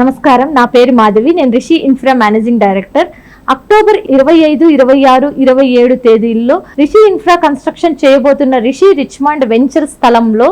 నమస్కారం నా పేరు మాధవి. నేను Rishi Infra managing director. October ఇరవై ఐదు ఇరవై ఆరు ఇరవై ఏడు తేదీల్లో రిషి ఇన్ఫ్రా కన్స్ట్రక్షన్ చేయబోతున్న రిషి రిచ్మాండ్ వెంచర్ స్థలంలో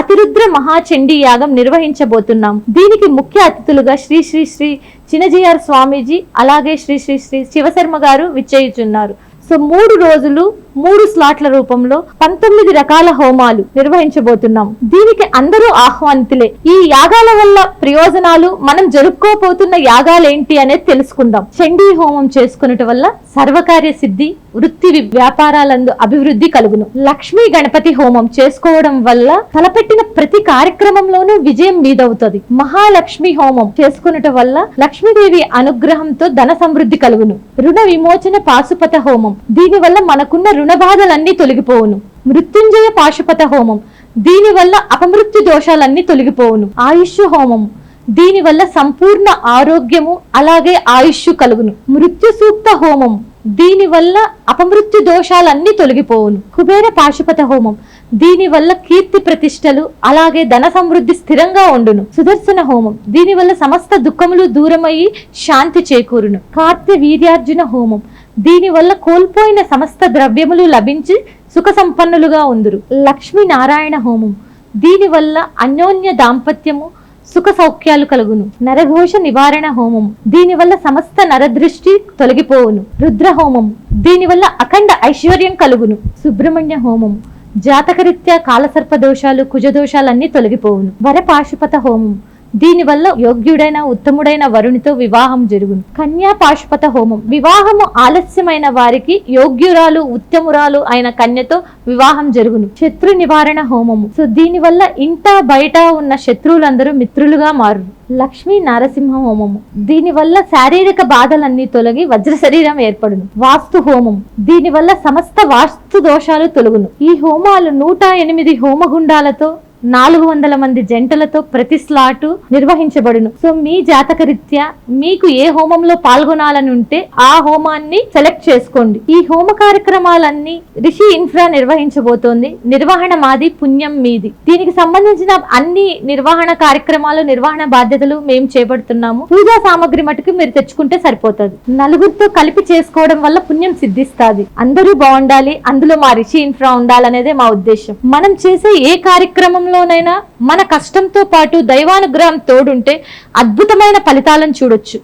అతిరుద్ర మహాచండీ యాగం నిర్వహించబోతున్నాం. దీనికి ముఖ్య అతిథులుగా శ్రీ శ్రీ శ్రీ చినజీఆర్ స్వామీజీ అలాగే శ్రీ శ్రీ శ్రీ శివశర్మ గారు విచ్చేయుచున్నారు. సో మూడు రోజులు మూడు స్లాట్ల రూపంలో పంతొమ్మిది రకాల హోమాలు నిర్వహించబోతున్నాం. దీనికి అందరూ ఆహ్వానితులే. ఈ యాగాల వల్ల ప్రయోజనాలు మనం జరుపుకోబోతున్న యాగాలేంటి అనేది తెలుసుకుందాం. చండీ హోమం చేసుకున్నట వల్ల సర్వకార్య సిద్ధి వృత్తి వ్యాపారాలందు అభివృద్ధి కలుగును. లక్ష్మీ గణపతి హోమం చేసుకోవడం వల్ల తలపెట్టిన ప్రతి కార్యక్రమంలోనూ విజయం మీదవుతుంది. మహాలక్ష్మి హోమం చేసుకున్నట వల్ల లక్ష్మీదేవి అనుగ్రహంతో ధన సమృద్ధి కలుగును. రుణ విమోచన పాశుపత హోమం. దీని వల్ల మనకున్న రుణ బాధలన్నీ తొలగిపోవును. మృత్యుంజయ పాశుపత హోమం. దీని వల్ల అపమృత్యు దోషాలన్నీ తొలగిపోవును. ఆయుష్ హోమం. దీని వల్ల సంపూర్ణ ఆరోగ్యము అలాగే ఆయుష్ కలుగును. మృత్యు సూక్త హోమం. దీని వల్ల అపమృత్యు దోషాలన్నీ తొలగిపోవును. కుబేర పాశుపత హోమం. దీని వల్ల కీర్తి ప్రతిష్టలు అలాగే ధన సమృద్ధి స్థిరంగా ఉండును. సుదర్శన హోమం. దీని వల్ల సమస్త దుఃఖములు దూరమయ్యి శాంతి చేకూరును. కార్త్య వీర్యార్జున హోమం. దీనివల్ల కోల్పోయిన సమస్త ద్రవ్యములు లభించి సుఖ సంపన్నులుగా ఉందురు. లక్ష్మీనారాయణ హోమం. దీనివల్ల అన్యోన్య దాంపత్యము సుఖ సౌఖ్యాలు కలుగును. నరఘోష నివారణ హోమం. దీనివల్ల సమస్త నరదృష్టి తొలగిపోవును. రుద్ర హోమం. దీనివల్ల అఖండ ఐశ్వర్యం కలుగును. సుబ్రహ్మణ్య హోమం. జాతకరీత్యా కాలసర్ప దోషాలు కుజ దోషాలన్నీ తొలగిపోవును. వరపాశుపత హోమం. దీనివల్ల యోగ్యుడైన ఉత్తముడైన వరునితో వివాహం జరుగును. కన్యా పాశుపత హోమం. వివాహము ఆలస్యమైన వారికి యోగ్యురాలు ఉత్తమురాలు అయిన కన్యతో వివాహం జరుగును. శత్రు నివారణ హోమము. సో దీనివల్ల ఇంట బయట ఉన్న శత్రువులందరూ మిత్రులుగా మారు లక్ష్మీ నరసింహ హోమము. దీనివల్ల శారీరక బాధలన్నీ తొలగి వజ్ర శరీరం ఏర్పడును. వాస్తు హోమం దీనివల్ల సమస్త వాస్తు దోషాలు తొలగును. ఈ హోమాలు నూట ఎనిమిది హోమగుండాలతో నాలుగు వందల మంది జంటలతో ప్రతి స్లాటు నిర్వహించబడును. సో మీ జాతక రీత్యా మీకు ఏ హోమంలో పాల్గొనాలని ఉంటే ఆ హోమాన్ని సెలెక్ట్ చేసుకోండి. ఈ హోమ కార్యక్రమాలన్నీ రిషి ఇన్ఫ్రా నిర్వహించబోతోంది. నిర్వహణ మాది పుణ్యం మీది. దీనికి సంబంధించిన అన్ని నిర్వహణ కార్యక్రమాలు నిర్వహణ బాధ్యతలు మేము చేపడుతున్నాము. పూజా సామాగ్రి మటుకు మీరు తెచ్చుకుంటే సరిపోతుంది. నలుగురితో కలిపి చేసుకోవడం వల్ల పుణ్యం సిద్ధిస్తుంది. అందరూ బాగుండాలి అందులో మా రిషి ఇన్ఫ్రా ఉండాలనేదే మా ఉద్దేశం. మనం చేసే ఏ విషయంలోనైనా మన కష్టంతో పాటు దైవానుగ్రహం తోడుంటే అద్భుతమైన ఫలితాలను చూడొచ్చు.